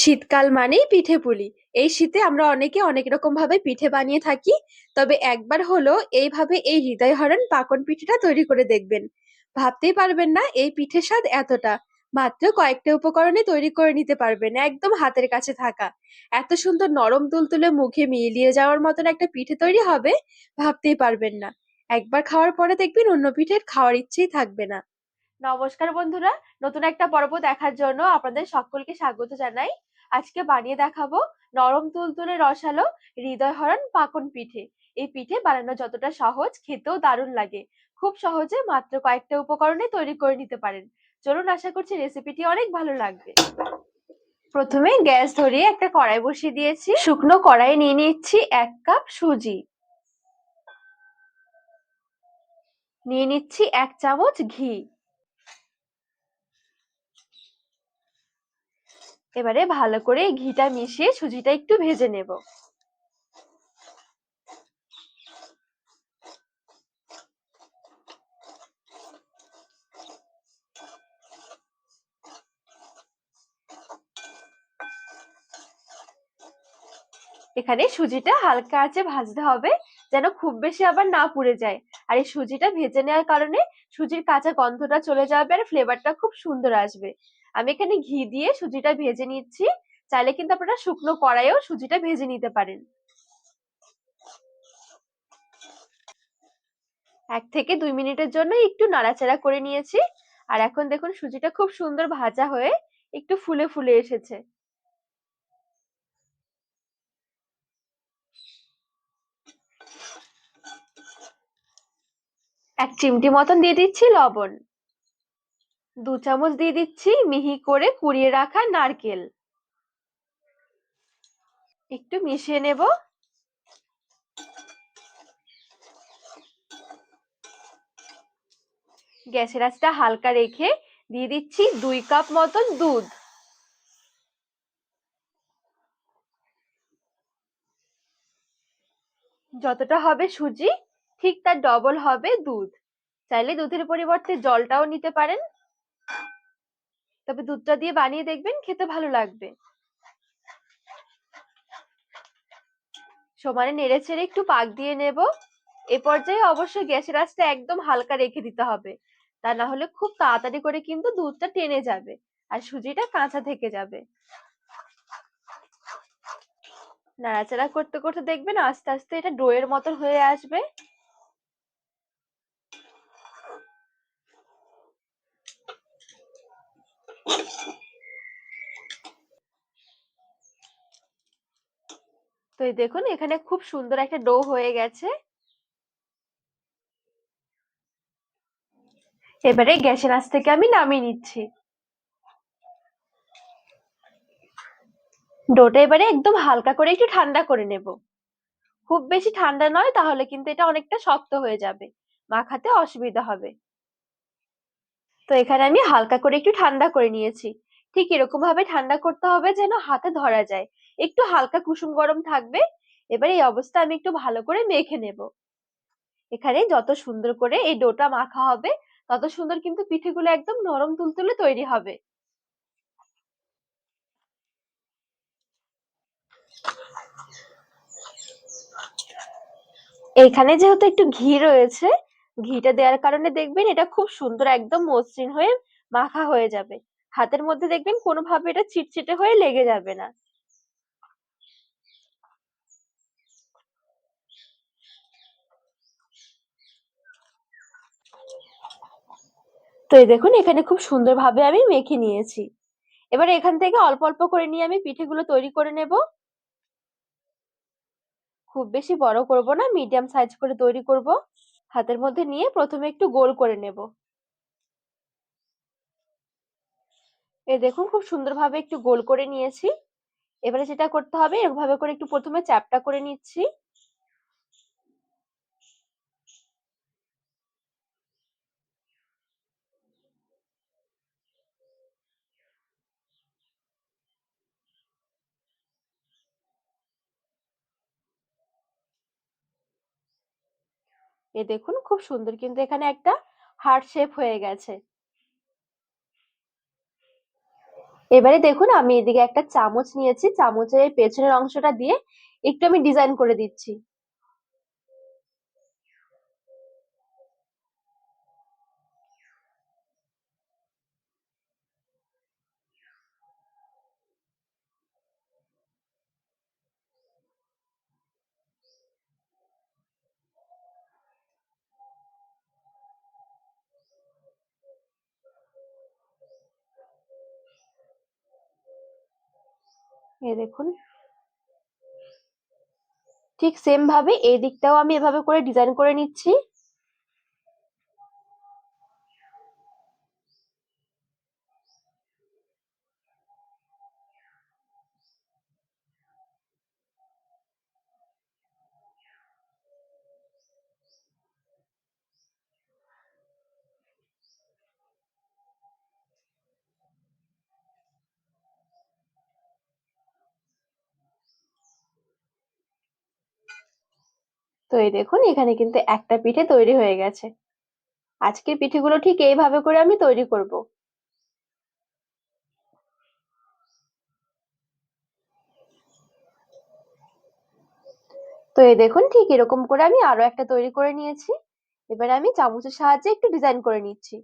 শীতকাল মানেই পিঠে পুলি। এই শীতে আমরা অনেকে অনেক রকম ভাবে পিঠে বানিয়ে থাকি। তবে একবার হলো এইভাবে এই হৃদয়হরণ পাকন পিঠেটা তৈরি করে দেখবেন। ভাবতেই পারবেন না এই পিঠের স্বাদ এতটা। মাত্র কয়েকটা উপকরণে তৈরি করে নিতে পারবেন, একদম হাতের কাছে থাকা। এত সুন্দর নরম তুলতুলে মুখে মিলিয়ে যাওয়ার মতন একটা পিঠে তৈরি হবে, ভাবতেই পারবেন না। একবার খাওয়ার পরে দেখবেন অন্য পিঠের খাওয়ার ইচ্ছেই থাকবে না। নমস্কার বন্ধুরা, নতুন একটা পর্ব দেখার জন্য আপনাদের সকলকে স্বাগত জানাই আজকে বানিয়ে দেখাবো নরম তুলতুলে রসালো হৃদয়হরণ পাকন পিঠে। এই পিঠে বানানো যতটা সহজ, খেতেও দারুণ লাগে। খুব সহজে মাত্র কয়েকটা উপকরণে তৈরি করে নিতে পারেন। চলুন আশা করছি রেসিপিটি অনেক ভালো লাগবে। প্রথমে গ্যাস ধরিয়ে একটা কড়াই বসিয়ে দিয়েছি। শুকনো কড়াই নিয়ে নিচ্ছি এক কাপ সুজি। নিয়ে নিচ্ছি এক চামচ ঘি। এবারে ভালো করে ঘিটা মিশিয়ে সুজিটা একটু ভেজে নেব। এখানে সুজিটা হালকা আঁচে ভাজতে হবে যেন খুব বেশি আবার না পুড়ে যায়। আর এই সুজিটা ভেজে নেওয়ার কারণে সুজির কাঁচা গন্ধটা চলে যাবে আর ফ্লেভারটা খুব সুন্দর আসবে। আমি এখানে ঘি দিয়ে সুজিটা ভেজে নিচ্ছি। চাইলে কিন্তু আপনারা শুকনো কড়াইও সুজিটা ভেজে নিতে পারেন। এক থেকে দুই মিনিটের জন্য একটু নাড়াচাড়া করে নিয়েছি। আর এখন দেখুন সুজিটা খুব সুন্দর ভাজা হয়ে একটু ফুলে ফুলে এসেছে। এক চিমটি মতন দিয়ে দিচ্ছি লবণ। দু চামচ দিয়ে দিচ্ছি মিহি করে কুড়িয়ে রাখা নারকেল। একটু মিশিয়ে নেব। গ্যাসের আঁচটা হালকা রেখে দিয়ে দিচ্ছি দুই কাপ মতন দুধ। যতটা হবে সুজি, ঠিক তার ডবল হবে দুধ। চাইলে দুধের পরিবর্তে জলটাও নিতে পারেন। তবে দুধটা দিয়ে বানিয়ে দেখবেন, খেতে ভালো লাগবে। সমানে নেড়ে ছেড়ে একটু পাক দিয়ে নেব। এ পর্যায়ে অবশ্যই গ্যাসের আঁচটা একদম হালকা রেখে দিতে হবে। তা না হলে খুব তাড়াতাড়ি করে কিন্তু দুধটা টেনে যাবে আর সুজিটা কাঁচা থেকে যাবে। নাড়াচাড়া করতে করতে দেখবেন আস্তে আস্তে এটা ডোয়ের মতন হয়ে আসবে। তো এই দেখুন, এখানে খুব সুন্দর একটা ডো হয়ে গেছে। এবারে গ্যাসের আঁচ থেকে আমি নামিয়ে নিচ্ছি। ডোটা এবারে একদম হালকা করে একটু ঠান্ডা করে নেব। খুব বেশি ঠান্ডা নয়, তাহলে কিন্তু এটা অনেকটা শক্ত হয়ে যাবে। মাখাতে অসুবিধা হবে। তো এখানে আমি হালকা করে একটু ঠান্ডা করে নিয়েছি। ঠিক এরকম ভাবে ঠান্ডা করতে হবে যেন হাতে ধরা যায়। একটু হালকা কুসুম গরম থাকবে, এবার এই অবস্থা আমি একটু ভালো করে মেখে নেব। এখানে যত সুন্দর করে এই ডোটা মাখা হবে, তত সুন্দর কিন্তু পিঠেগুলো একদম নরম তুলতুলে তৈরি হবে। এখানে যেহেতু একটু ঘি রয়েছে ঘিটা দেওয়ার কারণে দেখবেন এটা খুব সুন্দর একদম মসৃণ হয়ে মাখা হয়ে যাবে। হাতের মধ্যে দেখবেন কোনোভাবে এটা চিটচিটে হয়ে লেগে যাবে না। তো এই দেখুন, এখানে খুব সুন্দরভাবে আমি মেখে নিয়েছি। এবার এখান থেকে অল্প অল্প করে নিয়ে আমি পিঠেগুলো তৈরি করে নেব। খুব বেশি বড় করব না, মিডিয়াম সাইজ করে তৈরি করব। হাতের মধ্যে নিয়ে প্রথমে একটু গোল করে নেব। এ দেখুন, খুব সুন্দরভাবে একটু গোল করে নিয়েছি। এবারে যেটা করতে হবে এভাবে করে একটু প্রথমে চ্যাপটা করে নিচ্ছি। এ দেখুন, খুব সুন্দর। কিন্তু এখানে একটা হার্ট শেপ হয়ে গেছে। এবারে দেখুন, আমি এদিকে একটা চামচ নিয়েছি। চামচের পেছনের অংশটা দিয়ে একটু আমি ডিজাইন করে দিচ্ছি। এই দেখুন। ঠিক সেম ভাবে এই দিকটাও আমি এভাবে করে ডিজাইন করে নিচ্ছি। তো এই দেখুন, এখানে কিন্তু একটা পিঠে তৈরি হয়ে গেছে। আজকের পিঠেগুলো ঠিক এইভাবে করে আমি তৈরি করব। তো এই দেখুন, ঠিক এরকম করে আমি আরও একটা তৈরি করে নিয়েছি। এবার আমি চামচের সাহায্যে একটু ডিজাইন করে নিচ্ছি।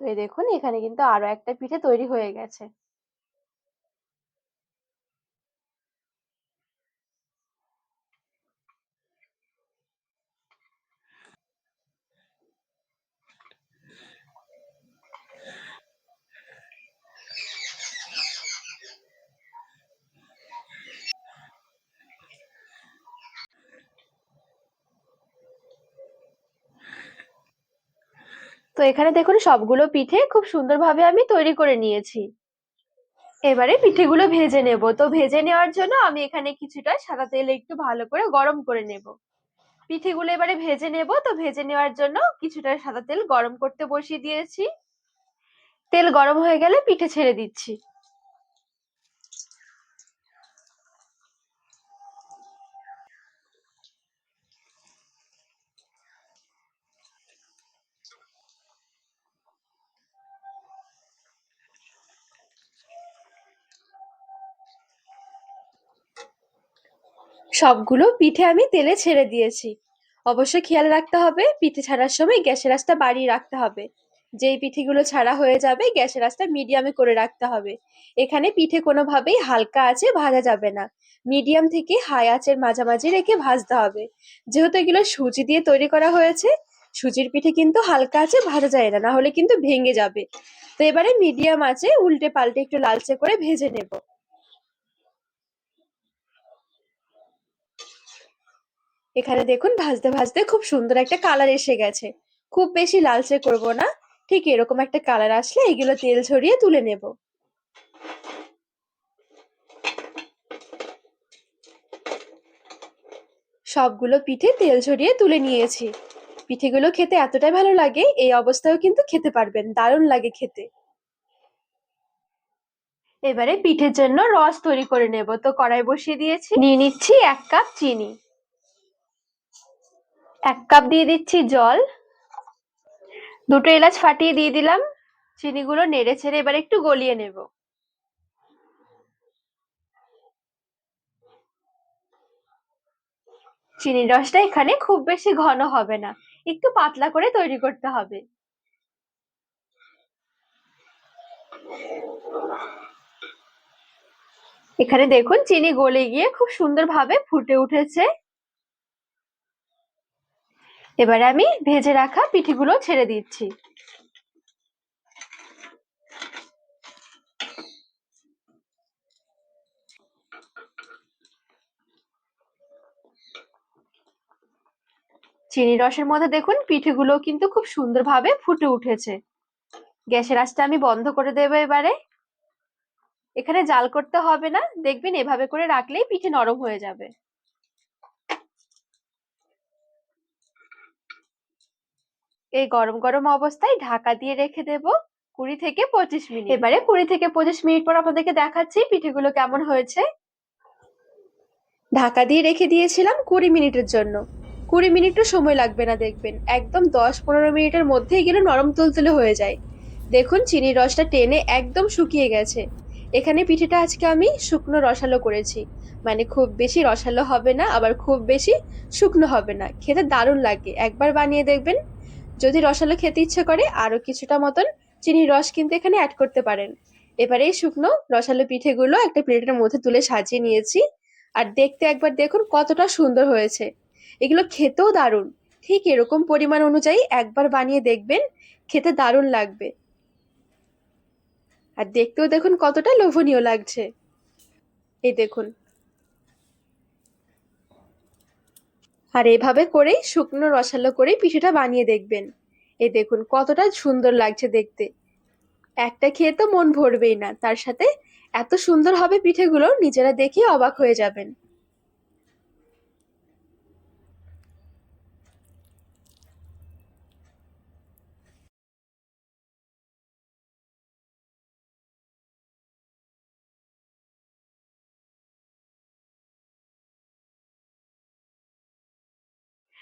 তো এই দেখুন এখানে কিন্তু আরও একটা পিঠে তৈরি হয়ে গেছে। তো এখানে দেখুন, সবগুলো পিঠে খুব সুন্দরভাবে আমি তৈরি করে নিয়েছি। এবারে পিঠেগুলো ভেজে নেব। তো ভেজে নেওয়ার জন্য আমি এখানে কিছুটা সাদা তেল একটু ভালো করে গরম করে নেব। পিঠেগুলো এবারে ভেজে নেব। তো ভেজে নেওয়ার জন্য কিছুটা সাদা তেল গরম করতে বসিয়ে দিয়েছি। তেল গরম হয়ে গেলে পিঠে ছেড়ে দিচ্ছি। সবগুলো পিঠে আমি তেলে ছেড়ে দিয়েছি। অবশ্যই খেয়াল রাখতে হবে, পিঠে ছাড়ার সময় গ্যাসের আঁচটা বাড়িয়ে রাখতে হবে। যেই পিঠেগুলো ছাড়া হয়ে যাবে, গ্যাসের আঁচটা মিডিয়ামে করে রাখতে হবে। এখানে পিঠে কোনোভাবেই হালকা আছে ভাজা যাবে না। মিডিয়াম থেকে হাই আঁচের মাঝামাঝি রেখে ভাজতে হবে। যেহেতু এগুলো সুজি দিয়ে তৈরি করা হয়েছে, সুজির পিঠে কিন্তু হালকা আছে ভাজা যায় না না হলে কিন্তু ভেঙে যাবে। তো এবারে মিডিয়াম আছে উল্টে পাল্টে একটু লালচে করে ভেজে নেব। এখানে দেখুন ভাজতে ভাজতে খুব সুন্দর একটা কালার এসে গেছে। খুব বেশি লালচে করব না, ঠিক এরকম একটা কালার আসলে এগুলো তেল ছড়িয়ে তুলে নেব। সবগুলো পিঠে তেল ছড়িয়ে তুলে নিয়েছি। পিঠেগুলো খেতে এতটাই ভালো লাগে, এই অবস্থায়ও কিন্তু খেতে পারবেন, দারুণ লাগে খেতে। এবারে পিঠের জন্য রস তৈরি করে নেব। তো কড়াই বসিয়ে দিয়েছি। নিয়ে নিচ্ছি এক কাপ চিনি। এক কাপ দিয়ে দিচ্ছি জল। দুটো এলাচ ফাটিয়ে দিয়ে দিলাম। চিনিগুলো নেড়ে ছেড়ে এবার একটু গলিয়ে নেব। চিনির রসটা এখানে খুব বেশি ঘন হবে না। একটু পাতলা করে তৈরি করতে হবে। এখানে দেখুন, চিনি গলে গিয়ে খুব সুন্দরভাবে ফুটে উঠেছে। এবারে আমি ভেজে রাখা পিঠেগুলো ছেড়ে দিচ্ছি। চিনি রসের মধ্যে দেখুন, পিঠেগুলো কিন্তু খুব সুন্দরভাবে ফুটে উঠেছে। গ্যাসের আঁচটা আমি বন্ধ করে দেবো এবারে। এখানে জাল করতে হবে না, দেখবেন এভাবে করে রাখলেই পিঠে নরম হয়ে যাবে। এই গরম গরম অবস্থায় ঢাকা দিয়ে রেখে দেব কুড়ি থেকে পঁচিশ মিনিট। এবারে কুড়ি থেকে পঁচিশ মিনিট পর আপনাদেরকে দেখাচ্ছি পিঠেগুলো কেমন হয়েছে। ঢাকা দিয়ে রেখে দিয়েছিলাম কুড়ি মিনিটের জন্য। কুড়ি মিনিটও সময় লাগবে না দেখবেন। একদম দশ পনেরো মিনিটের মধ্যেই গেলে নরম তুলতুলে হয়ে যায়। দেখুন, চিনির রসটা টেনে একদম শুকিয়ে গেছে। এখানে পিঠেটা আজকে আমি শুকনো রসালো করেছি। মানে খুব বেশি রসালো হবে না, আবার খুব বেশি শুকনো হবে না। খেতে দারুণ লাগে। একবার বানিয়ে দেখবেন যদি রসালো খেতে ইচ্ছে করে আরও কিছুটা মতন চিনির রস কিন্তু এখানে অ্যাড করতে পারেন। এবারে এই শুকনো রসালো পিঠেগুলো একটা প্লেটের মধ্যে তুলে সাজিয়ে নিয়েছি। আর দেখতে একবার দেখুন কতটা সুন্দর হয়েছে। এগুলো খেতেও দারুণ। ঠিক এরকম পরিমাণ অনুযায়ী একবার বানিয়ে দেখবেন, খেতে দারুণ লাগবে। আর দেখতেও দেখুন কতটা লোভনীয় লাগছে। এই দেখুন আর এভাবে করেই শুকনো রসালো করে পিঠেটা বানিয়ে দেখবেন। এ দেখুন কতটা সুন্দর লাগছে দেখতে। একটা খেয়ে তো মন ভরবেই না, তার সাথে এত সুন্দর হবে পিঠেগুলো, নিজেরা দেখে অবাক হয়ে যাবেন।